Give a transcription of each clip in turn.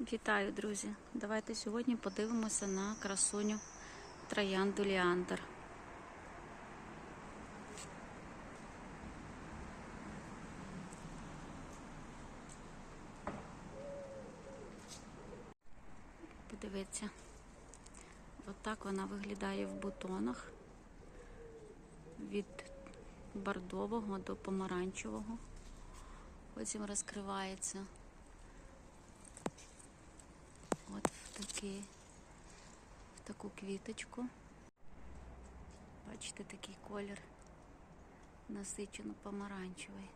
Вітаю, друзі! Давайте сьогодні подивимося на красуню троянду Ліандр. Подивіться, отак вона виглядає в бутонах від бордового до помаранчевого. Потім розкривається От в такий, в таку квіточку. Бачите, такий колір насичено помаранчевий.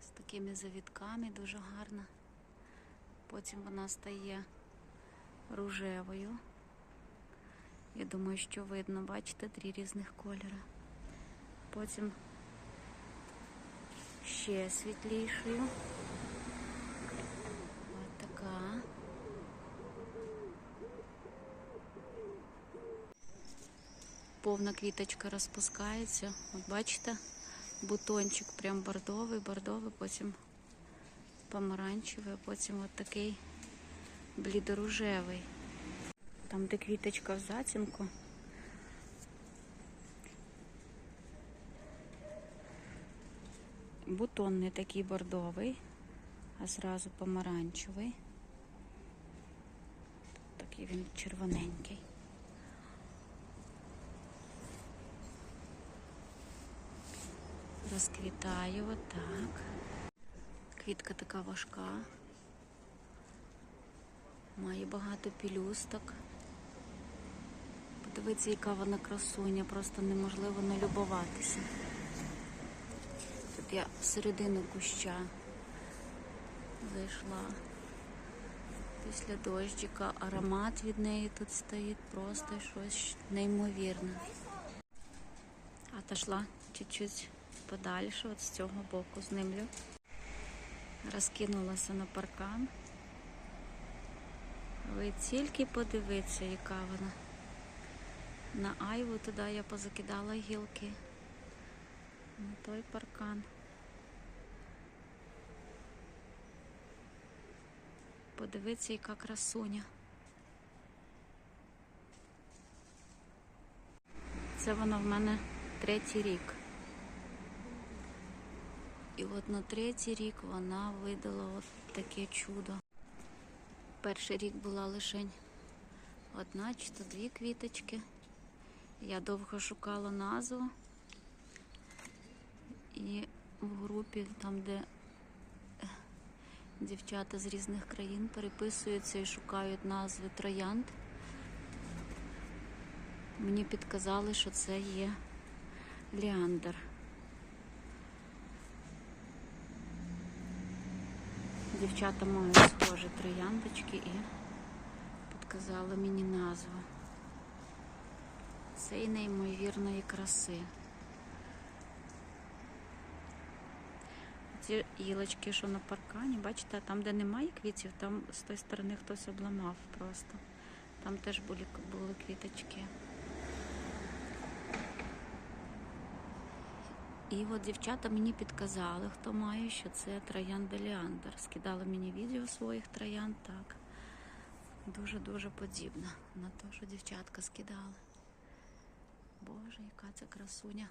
З такими завітками дуже гарна. Потім вона стає рожевою. Я думаю, що видно, бачите, три різних кольори. Потім ще світлішою. Ось така. Повна квіточка розпускається. От бачите, бутончик прям бордовий, бордовий, потім помаранчевий, а потім от такий блідорожевий. Там, де квіточка в затінку. Бутон не такий бордовий, а зразу помаранчевий. Такий він червоненький. Розквітає отак. Квітка така важка. Має багато пілюсток. Подивіться, яка вона красуня, просто неможливо не любуватися. Тут я всередину куща зайшла. Після дощика аромат від неї тут стоїть просто щось неймовірне. Отошла чуть-чуть подальше, от з цього боку знімлю. Розкинулася на паркан. Ви тільки подивіться, яка вона. На айву туди я позакидала гілки. На той паркан. Подивіться, яка красуня. Це вона в мене третій рік. І от на третій рік вона видала от таке чудо. Перший рік була лише одна чи то дві квіточки. Я довго шукала назву. І в групі, там, де е, дівчата з різних країн переписуються і шукають назви троянд, мені підказали, що це є Ліандр. Дівчата мають схожі трояндочки і підказали мені назву цієї неймовірної краси. Ці гілочки, що на паркані, бачите, там, де немає квітів, там з тої сторони хтось обламав просто. Там теж були, були квіточки. І от дівчата мені підказали, хто має, що це троянда Ліандр. Скидали мені відео своїх троянд, так. Дуже-дуже подібна на те, що дівчатка скидали. Боже, яка це красуня.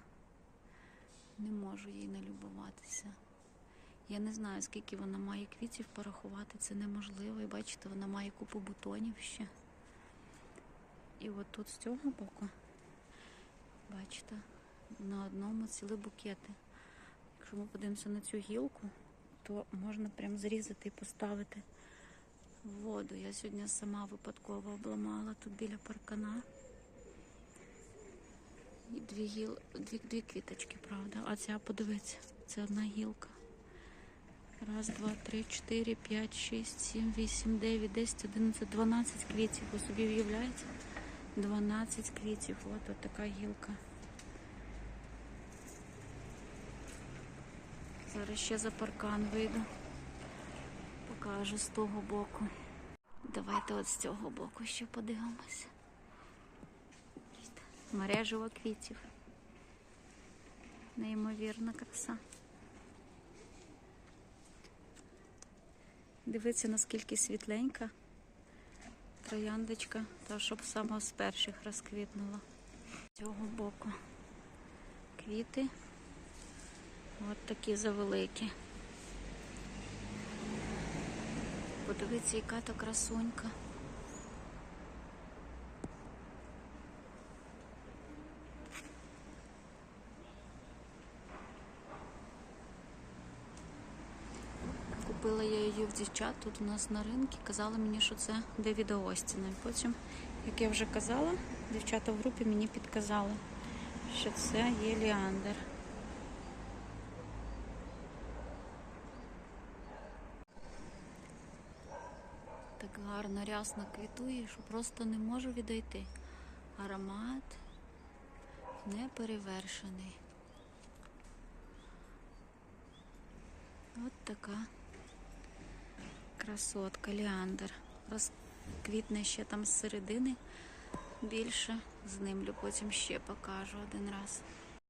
Не можу їй не любуватися. Я не знаю, скільки вона має квітів порахувати, це неможливо. І бачите, вона має купу бутонів ще. І от тут з цього боку, бачите, на одному цілі букети. Якщо ми подивимося на цю гілку, то можна прям зрізати і поставити воду. Я сьогодні сама випадково обламала тут біля паркана. І дві гіл, дві, дві квіточки, правда. А ця, подивіться, це одна гілка. Раз, два, три, чотири, п'ять, шість, сім, вісім, дев'ять, десять, одинадцять, дванадцять квітів. Ви собі уявляєте? 12 квітів. От, от така гілка. Зараз ще за паркан вийду. Покажу з того боку. Давайте от з цього боку ще подивимося. Мережево квітів. Неймовірна краса. Дивіться, наскільки світленька трояндочка, та щоб саме з перших розквітнула. З цього боку квіти. От такі завеликі. Подивіться, яка то красунька. Купила я її в дівчат тут у нас на ринку. Казали мені, що це Девіда Остіна. Потім, як я вже казала, дівчата в групі мені підказали, що це є Ліандр. Так гарно рясно квітує, що просто не можу відійти. Аромат неперевершений. От така красотка, ліандр. Розквітне ще там з середини більше. Знімлю, потім ще покажу один раз.